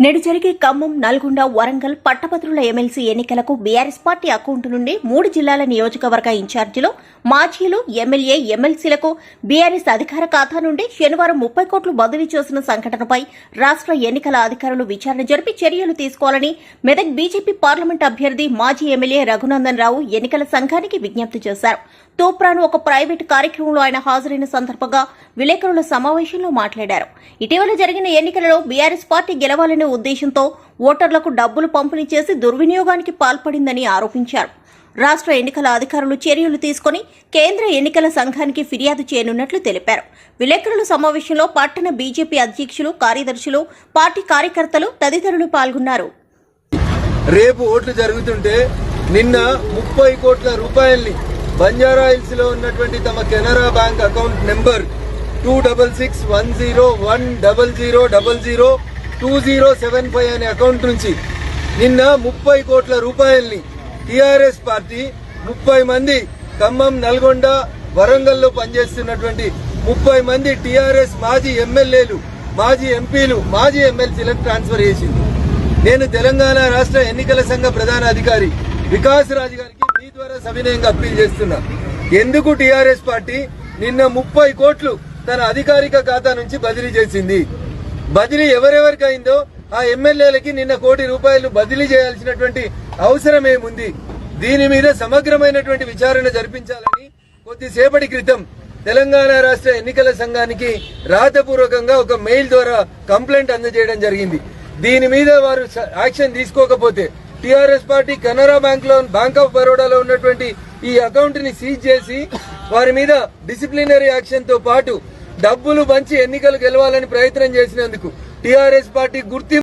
నేడు జరిగే ఖమ్మం నల్గొండ వరంగల్ పట్టభద్రుల ఎమ్మెల్సీ ఎన్నికలకు బీఆర్ఎస్ పార్టీ అకౌంట్ నుండి మూడు జిల్లాల నియోజకవర్గ ఇన్ఛార్జీలు మాజీలు ఎమ్మెల్యే ఎమ్మెల్సీలకు బీఆర్ఎస్ అధికార ఖాతా నుండి శనివారం ముప్పై కోట్లు బదిలీ చేసిన సంఘటనపై రాష్ట్ర ఎన్నికల అధికారులు విచారణ జరిపి చర్యలు తీసుకోవాలని మెదక్ బీజేపీ పార్లమెంట్ అభ్యర్థి మాజీ ఎమ్మెల్యే రఘునందన్ రావు ఎన్నికల సంఘానికి విజ్ఞప్తి చేశారు. తూప్రాను ఒక ప్రైవేటు కార్యక్రమంలో ఆయన హాజరైన సందర్భంగా విలేకరుల సమావేశంలో మాట్లాడారు. ఇటీవల జరిగిన ఎన్నికలలో బీఆర్ఎస్ పార్టీ గెలవాలని ఉద్దేశంతో ఓటర్లకు డబ్బులు పంపిణీ చేసి దుర్వినియోగానికి పాల్పడిందని ఆరోపించారు. రాష్ట్ర ఎన్నికల అధికారులు చర్యలు తీసుకుని కేంద్ర ఎన్నికల సంఘానికి ఫిర్యాదు చేయనున్నట్లు తెలిపారు. విలేకరుల సమావేశంలో పట్టణ బీజేపీ అధ్యక్షులు కార్యదర్శులు పార్టీ కార్యకర్తలు తదితరులు పాల్గొన్నారు. రేపు ఓట్లు జరుగుతుంటే నిన్న ముప్పై కోట్ల రూపాయల్ని బంజారా హిల్స్లో ఉన్నటువంటి తమ Canara bank account number two double six one zero one double zero double zero two zero seven five అనే అకౌంట్ నుంచి నిన్న ముప్పై కోట్ల రూపాయల్ని టీఆర్ఎస్ పార్టీ ముప్పై మంది ఖమ్మం నల్గొండ వరంగల్లో పనిచేస్తున్నటువంటి ముప్పై మంది టీఆర్ఎస్ మాజీ ఎమ్మెల్యేలు మాజీ ఎంపీలు మాజీ ఎమ్మెల్సీలకు ట్రాన్స్ఫర్ చేసింది. నేను తెలంగాణ రాష్ట్ర ఎన్నికల సంఘ ప్రధాన అధికారి వికాస్ రాజు గారికి మీ ద్వారా సవినయంగా అప్పీల్ చేస్తున్నా. ఎందుకు టీఆర్ఎస్ పార్టీ నిన్న ముప్పై కోట్లు తన అధికారిక ఖాతా నుంచి బదిలీ చేసింది? బదిలీ ఎవరెవరికి అయిందో ఆ ఎమ్మెల్యేలకి నిన్న కోటి రూపాయలు బదిలీ చేయాల్సినటువంటి అవసరం ఏముంది? దీని మీద సమగ్రమైనటువంటి విచారణ జరిపించాలని కొద్దిసేపటి క్రితం తెలంగాణ రాష్ట్ర ఎన్నికల సంఘానికి రాతపూర్వకంగా ఒక మెయిల్ ద్వారా కంప్లైంట్ అందజేయడం జరిగింది. దీని మీద వారు స- యాక్షన్ తీసుకోకపోతే టిఆర్ఎస్ పార్టీ కెనరా బ్యాంక్లో బ్యాంక్ ఆఫ్ బరోడాలో ఉన్నటువంటి ఈ అకౌంట్ని సీజ్ చేసి వారి మీద డిసిప్లినరీ యాక్షన్తో పాటు డబ్బులు పంచి ఎన్నికలు గెలవాలని ప్రయత్నం చేసినందుకు టిఆర్ఎస్ పార్టీ గుర్తింపు